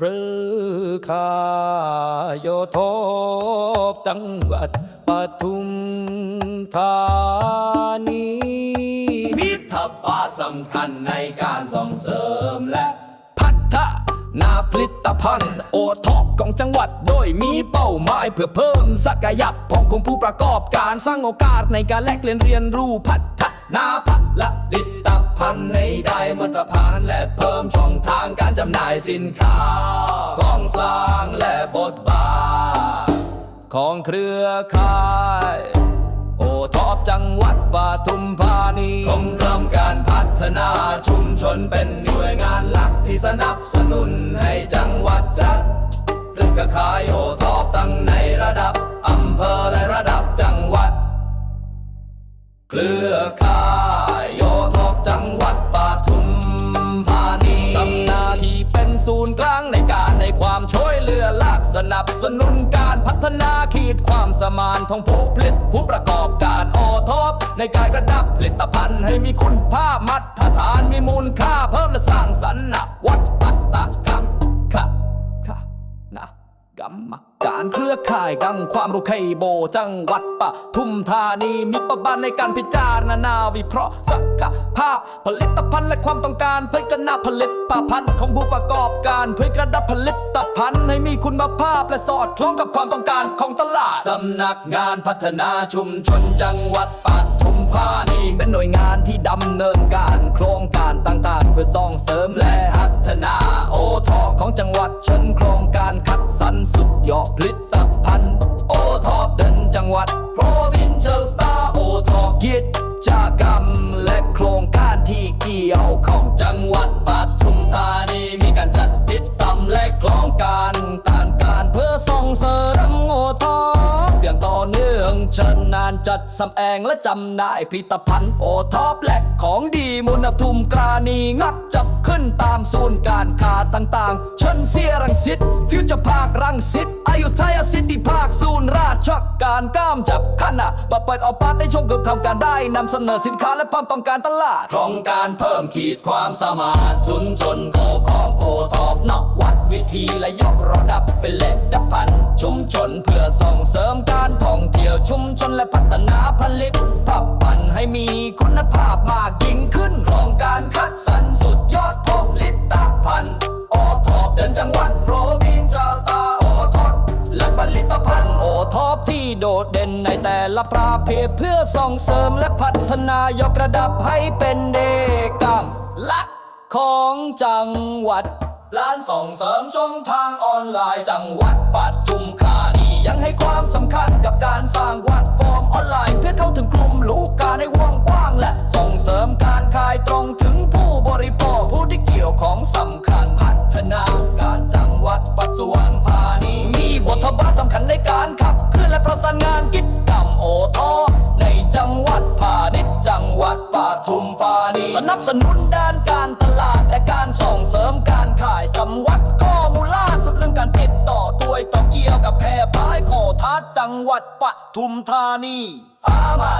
เครือข่ายโยธบจังหวัดปทุมธานีมิตรภาสำคัญในการส่งเสริมและพัฒนาผลิตภัณฑ์ โอท็อปของจังหวัด โดยมีเป้าหมายเพื่อเพิ่มศักยภาพของผู้ประกอบการสร้างโอกาสในการแลกเปลี่ยนเรียนรู้พัฒนาผละผลิตภัณฑ์ พันในได้มาตรฐานและเพิ่มช่องทางการจำหน่ายสินค้ากองสร้างและบทบาท ของเครือข่าย โอทอปจังหวัดปทุมธานีกรมกรมการพัฒนาชุมชนเป็นหน่วยงานหลักที่สนับสนุนให้จังหวัดจัดเรื่องกขายโอทอปตั้งในระดับอำเภอและระดับจังหวัด เครือ สนุนการพัฒนาขีดความสมานของผู้ผลิตผู้ประกอบการออทอปในการกระดับผลิตภัณฑ์ให้มีคุณภาพมาตรฐานมีมูลค่าเพิ่มและ ค่ายกังความรู้ไคโบจังหวัดปทุมธานีมีประบานในการพิจารณาวิเคราะห์ศักยภาพ ผลิตภัณฑ์และความต้องการเพื่อกระนาผลิตภัณฑ์ของผู้ประกอบการเพื่อกระดับผลิตภัณฑ์ให้มีคุณภาพและสอดคล้องกับความต้องการของตลาดสำนักงานพัฒนาชุมชนจังหวัดปทุมธานีเป็นหน่วยงานที่ดำเนินการโครงการ เชิญนานจัดสำแองและจำหน่ายผลิตภัณฑ์โอท็อปและของดีมุนทุมกรานีงักจับขึ้นตามศูนย์การค้าต่างๆ เชิญเสียรังสิตฟิวเจอร์พาร์ครังสิตอายุธยาซิตี้พาคศูนย์ราชการก้ามจับขันอะมาเปิดเอาปาร์ตในช่วงเกือบทำการได้นำเสนอสินค้าและความต้องการตลาดโครงการเพิ่มขีดความสามารถชุมชนโกของโอท็อปนอกวัดวิธีและยกระดับเป็นเล็กดับพันชุมชนเพื่อส่งเสริม ผลิตภัณฑ์ให้มีคุณภาพมากยิ่งขึ้นโครงการคัดสรรสุดยอดผลิตภัณฑ์โอทอปเดินจังหวัดโปรวินจาสตาโอทอปและผลิตภัณฑ์โอทอปที่โดดเด่นในแต่ละประเภทเพื่อส่งเสริมและพัฒนายกระดับให้เป็นเด็กกรรมลักของจังหวัดร้านส่งเสริมช่องทางออนไลน์จังหวัดปัตทุมธา ยังให้ความสำคัญกับการสร้างแพลตฟอร์มออนไลน์ เพื่อเข้าถึงกลุ่มลูกค้าในวงกว้างและส่งเสริมการขายตรงถึงผู้บริโภคผู้ที่เกี่ยวของสำคัญพัฒนาการจังหวัดปัจจุบันธานีมีบทบาทสำคัญในการขับเคลื่อนและประสานงานกิจกรรมโอทอในจังหวัดพาณิชย์จังหวัดปทุมธานีสนับสนุนด้านการตลาดและการส่งเสริมการขายสำวัด จังหวัดปทุมธานีสามา